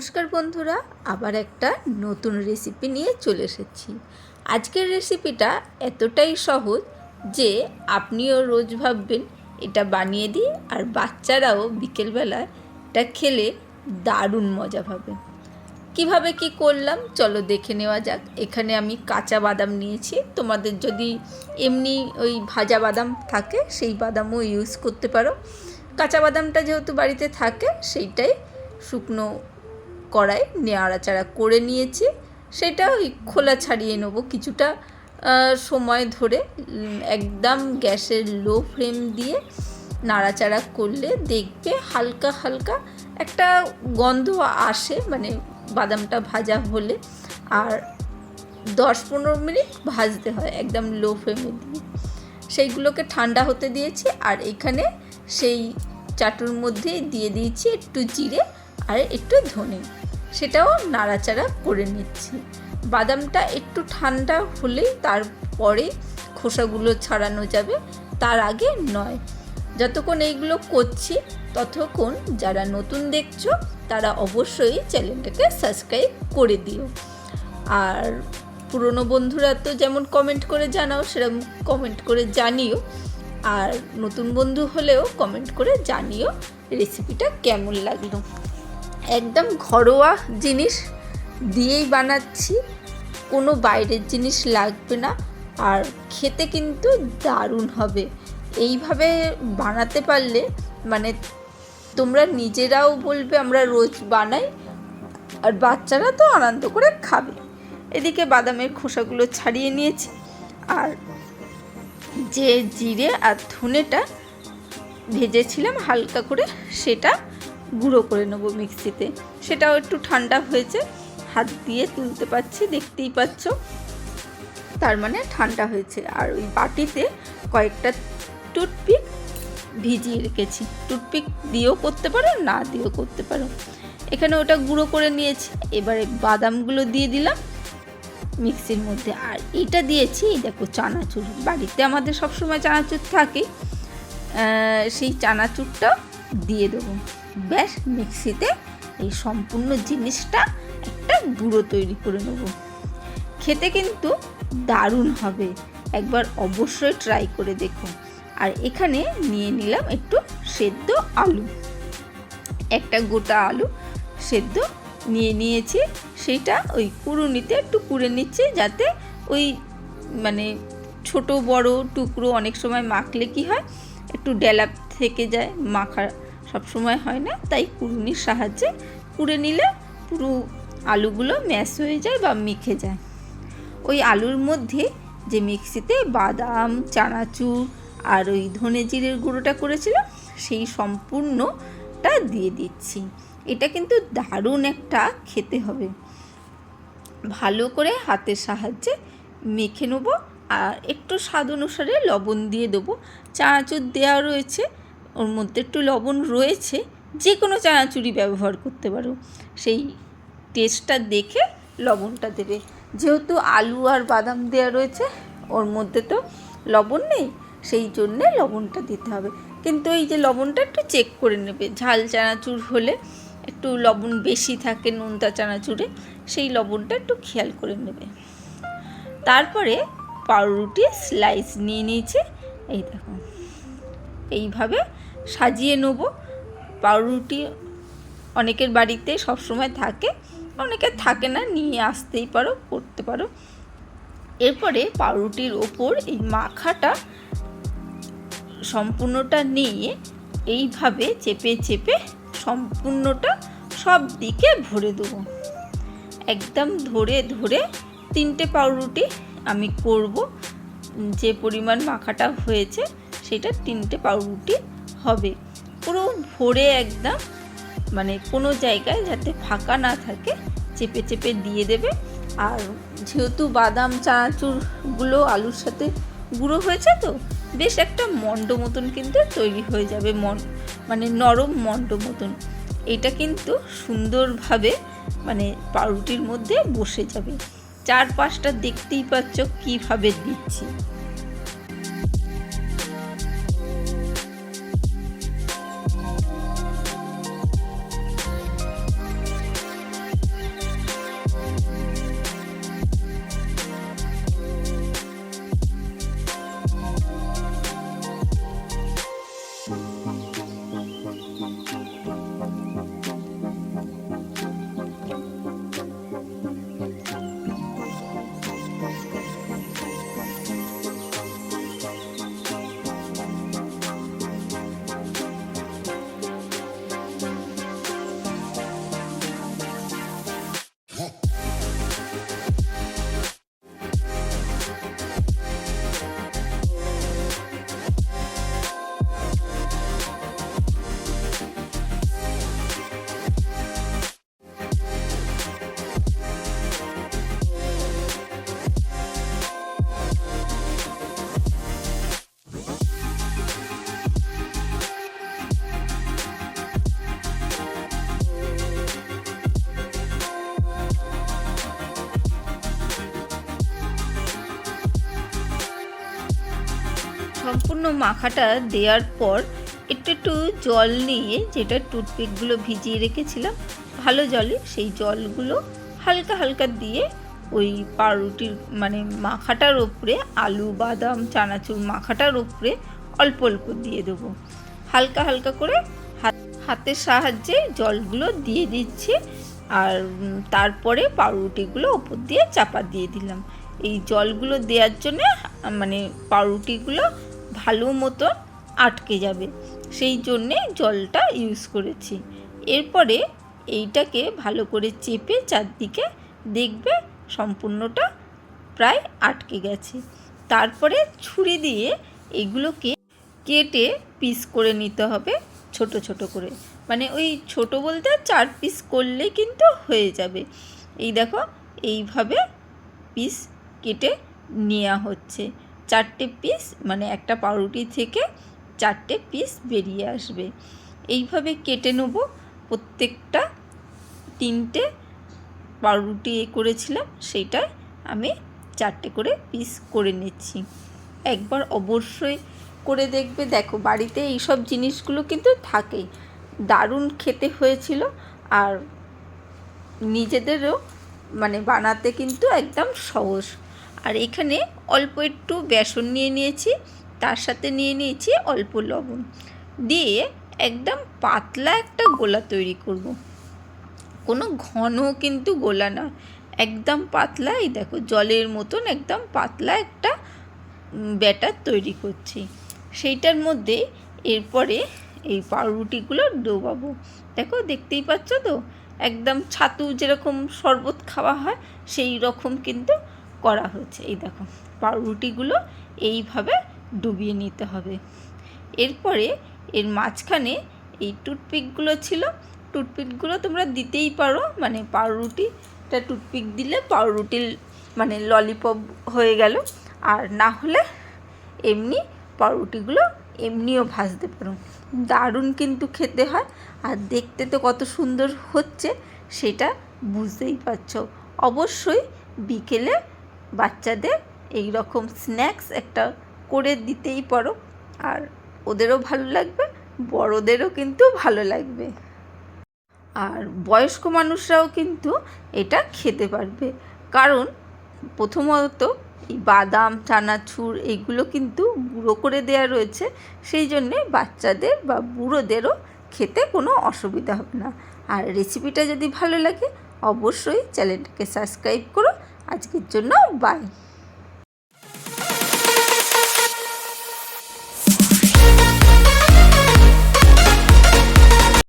নমস্কার বন্ধুরা, আবার একটা নতুন রেসিপি নিয়ে চলে এসেছি। আজকের রেসিপিটা এতটাই সহজ যে আপনিও রোজ ভাববেন, এটা বানিয়ে দিই আর বাচ্চারাও বিকেলবেলায় এটা খেলে দারুণ মজা পাবে। কীভাবে কি করলাম? চলো দেখে নেওয়া যাক। এখানে আমি কাঁচা বাদাম নিয়েছি। তোমাদের যদি এমনি ওই ভাজা বাদাম থাকে, সেই বাদামও ইউজ করতে পারো। কাঁচা বাদামটা যেহেতু বাড়িতে থাকে, সেইটাই শুকনো কড়াই নেড়াচাড়া করে নিয়েছি। সেটা ওই খোলা ছাড়িয়ে নেব কিছুটা সময় ধরে। একদম গ্যাসের লো ফ্লেম দিয়ে নাড়াচাড়া করলে দেখবে হালকা হালকা একটা গন্ধ আসে মানে বাদামটা ভাজা হলে। আর দশ পনেরো মিনিট ভাজতে হয় একদম লো ফ্লেমে দিয়ে। সেইগুলোকে ঠান্ডা হতে দিয়েছি। আর এখানে সেই চাটুর মধ্যে দিয়ে দিয়েছি একটু জিরে আর একটু ধনে। সেটাও নাড়াচাড়া করে নিচ্ছি। বাদামটা একটু ঠান্ডা হলেই তারপরে খোসাগুলো ছাড়ানো যাবে, তার আগে নয়। যতক্ষণ এইগুলো করছি, ততক্ষণ যারা নতুন দেখছ, তারা অবশ্যই চ্যানেলটাকে সাবস্ক্রাইব করে দিও। আর পুরনো বন্ধুরা তো যেমন কমেন্ট করে জানাও, সেরকম কমেন্ট করে জানিও। আর নতুন বন্ধু হলেও কমেন্ট করে জানিও রেসিপিটা কেমন লাগল। একদম ঘরোয়া জিনিস দিয়েই বানাচ্ছি। কোনো বাইরের জিনিস লাগবে না আর খেতে কিন্তু দারুণ হবে। এইভাবে বানাতে পারলে মানে তোমরা নিজেরাও বলবে আমরা রোজ বানাই আর বাচ্চারা তো আনন্দ করে খাবে। এদিকে বাদামের খোসাগুলো ছাড়িয়ে নিয়েছি আর যে জিরে আর ধনেটা ভেজেছিলাম হালকা করে সেটা গুঁড়ো করে নেব মিক্সিতে। সেটাও একটু ঠান্ডা হয়েছে। হাত দিয়ে তুলতে পারছি, দেখতেই পাচ্ছ। তার মানে ঠান্ডা হয়েছে। আর ওই বাটিতে কয়েকটা টুথপিক ভিজিয়ে রেখেছি। টুথপিক দিয়েও করতে পারো, না দিয়েও করতে পারো। এখানে ওটা গুঁড়ো করে নিয়েছি। এবারে বাদামগুলো দিয়ে দিলাম মিক্সির মধ্যে। আর এটা দিয়েছি দেখো চানাচুর। বাড়িতে আমাদের সবসময় চানাচুর থাকে সেই চানাচুরটাও দিয়ে দেবো। ব্যাস, মিক্সিতে এই সম্পূর্ণ জিনিসটা একটা গুঁড়ো তৈরি করে নেব। খেতে কিন্তু দারুণ হবে। একবার অবশ্যই ট্রাই করে দেখো। আর এখানে নিয়ে নিলাম একটু সেদ্ধ আলু। একটা গোটা আলু সেদ্ধ নিয়ে নিয়েছি। সেটা ওই কুড়ুনিতে একটু কুড়ে নিচ্ছি যাতে ওই মানে ছোট বড় টুকরো অনেক সময় মাখলে কি হয় একটু ডেলাপ থেকে যায়, মাখা সব সময় হয় না, তাই কুড়ুনির সাহায্যে কুড়ে নিলে পুরো আলুগুলো ম্যাশ হয়ে যায় বা মেখে যায়। ওই আলুর মধ্যে যে মিক্সিতে বাদাম, চানাচুর আর ওই ধনে জিরের গুঁড়োটা করেছিলাম, সেই সম্পূর্ণটা দিয়ে দিচ্ছি। এটা কিন্তু দারুণ একটা খেতে হবে। ভালো করে হাতের সাহায্যে মেখে নেব। আর একটু স্বাদ অনুসারে লবণ দিয়ে দেবো। চানাচুর দেওয়া রয়েছে, ওর মধ্যে একটু লবণ রয়েছে যে কোনো চানাচুরি ব্যবহার করতে পারো। সেই টেস্টটা দেখে লবণটা দেবে। যেহেতু আলু আর বাদাম দেওয়া রয়েছে, ওর মধ্যে তো লবণ নেই, সেই জন্যে লবণটা দিতে হবে। কিন্তু এই যে লবণটা একটু চেক করে নেবে। ঝাল চানাচুর হলে একটু লবণ বেশি থাকে নোনতা চানাচুরে, সেই লবণটা একটু খেয়াল করে নেবে। তারপরে পাউরুটি স্লাইস নিয়ে নিয়েছি। এই দেখো। এইভাবে সাজিয়ে নেব। পাউরুটি অনেকের বাড়িতে সবসময় থাকে, অনেকে থাকে না, নিয়ে আসতেই পারো, করতে পারো। এরপরে পাউরুটির ওপর এই মাখাটা সম্পূর্ণটা নিয়ে এইভাবে চেপে চেপে সম্পূর্ণটা সব দিকে ভরে দেবো। একদম ধরে ধরে তিনটে পাউরুটি আমি করব। যে পরিমাণ মাখাটা হয়েছে, সেটা তিনটে পাউরুটি হবে। পুরো ভরে একদম মানে কোনো জায়গায় যাতে ফাঁকা না থাকে, চেপে চেপে দিয়ে দেবে। আর যেহেতু বাদাম চানাচুরগুলো আলুর সাথে গুঁড়ো হয়েছে তো, বেশ একটা মণ্ড মতন কিন্তু তৈরি হয়ে যাবে, মন মানে নরম মণ্ড মতন। এটা কিন্তু সুন্দরভাবে মানে পাউরুটির মধ্যে বসে যাবে। চার পাঁচটা দেখতেই পাচ্ছ কীভাবে দিচ্ছি। সম্পূর্ণ মাখাটা দেওয়ার পর একটু একটু জল নিয়ে যেটা টুথপিকগুলো ভিজিয়ে রেখেছিলাম, ভালো জলে সেই জলগুলো হালকা হালকা দিয়ে ওই পাউরুটির মানে মাখাটার ওপরে আলু, বাদাম, চানাচুর মাখাটার ওপরে অল্প অল্প দিয়ে দেবো। হালকা হালকা করে হাত- হাতের সাহায্যে জলগুলো দিয়ে দিচ্ছি আর তারপরে পাউরুটিগুলো ওপর দিয়ে চাপা দিয়ে দিলাম। এই জলগুলো দেওয়ার জন্যে মানে পাউরুটিগুলো ভালো মতন আটকে যাবে। সেই জন্যে জলটা ইউজ করেছি। এরপরে এইটাকে ভালো করে চেপে চারদিকে দেখবে সম্পূর্ণটা প্রায় আটকে গেছে। তারপরে ছুরি দিয়ে এগুলোকে কেটে পিস করে নিতে হবে ছোট ছোট করে। মানে ওই ছোট বলতে চার পিস করলে কিন্তু হয়ে যাবে। এই দেখো, এইভাবে পিস কেটে নেওয়া হচ্ছে। চারটে পিস মানে একটা পাউরুটি থেকে চারটে পিস বেরিয়ে আসবে। এইভাবে কেটে নেব। প্রত্যেকটা তিনটে পাউরুটি এ করেছিলাম, সেইটাই আমি চারটে করে পিস করে নিচ্ছি। একবার অবশ্যই করে দেখবে। দেখো, বাড়িতে এইসব জিনিসগুলো কিন্তু থাকেই। দারুণ খেতে হয়েছিল আর নিজেদেরও মানে বানাতে কিন্তু একদম সহজ। আর এখানে অল্প একটু বেসন নিয়ে নিয়েছি, তার সাথে নিয়ে নিয়েছি অল্প লবণ। দিয়ে একদম পাতলা একটা গোলা তৈরি করব। কোনো ঘন কিন্তু গোলা না, একদম পাতলা। এই দেখো, জলের মতন একদম পাতলা একটা ব্যাটার তৈরি করছি। সেইটার মধ্যে এরপরে এই পাউরুটিগুলো ডোবাবো। দেখো, দেখতেই পাচ্ছ তো? একদম ছাতু যেরকম শরবত খাওয়া হয়, সেই রকম কিন্তু করা হচ্ছে। এই দেখো, পাউরুটিগুলো এইভাবে ডুবিয়ে নিতে হবে। এরপরে এর মাঝখানে এই টুথপিকগুলো ছিল, টুথপিকগুলো তোমরা দিতেই পারো। মানে পাউরুটিটা টুথপিক দিলে পাউরুটির মানে ললিপপ হয়ে গেল। আর না হলে এমনি পাউরুটিগুলো এমনিও ভাজতে পারো। দারুণ কিন্তু খেতে হয়। আর দেখতে তো কত সুন্দর হচ্ছে, সেটা বুঝতেই পারছ। অবশ্যই বিকেলে বাচ্চাদের এই রকম স্ন্যাক্স একটা করে দিতেই পারো। আর ওদেরও ভালো লাগবে, বড়োদেরও কিন্তু ভালো লাগবে। আর বয়স্ক মানুষরাও কিন্তু এটা খেতে পারবে। কারণ প্রথমত এই বাদাম, চানাচুর এইগুলো কিন্তু গুঁড়ো করে দেওয়া রয়েছে, সেই জন্যে বাচ্চাদের বা বুড়োদেরও খেতে কোনো অসুবিধা হবে না। আর রেসিপিটা যদি ভালো লাগে, অবশ্যই চ্যানেলটাকে সাবস্ক্রাইব করো আজকের জন্য বাই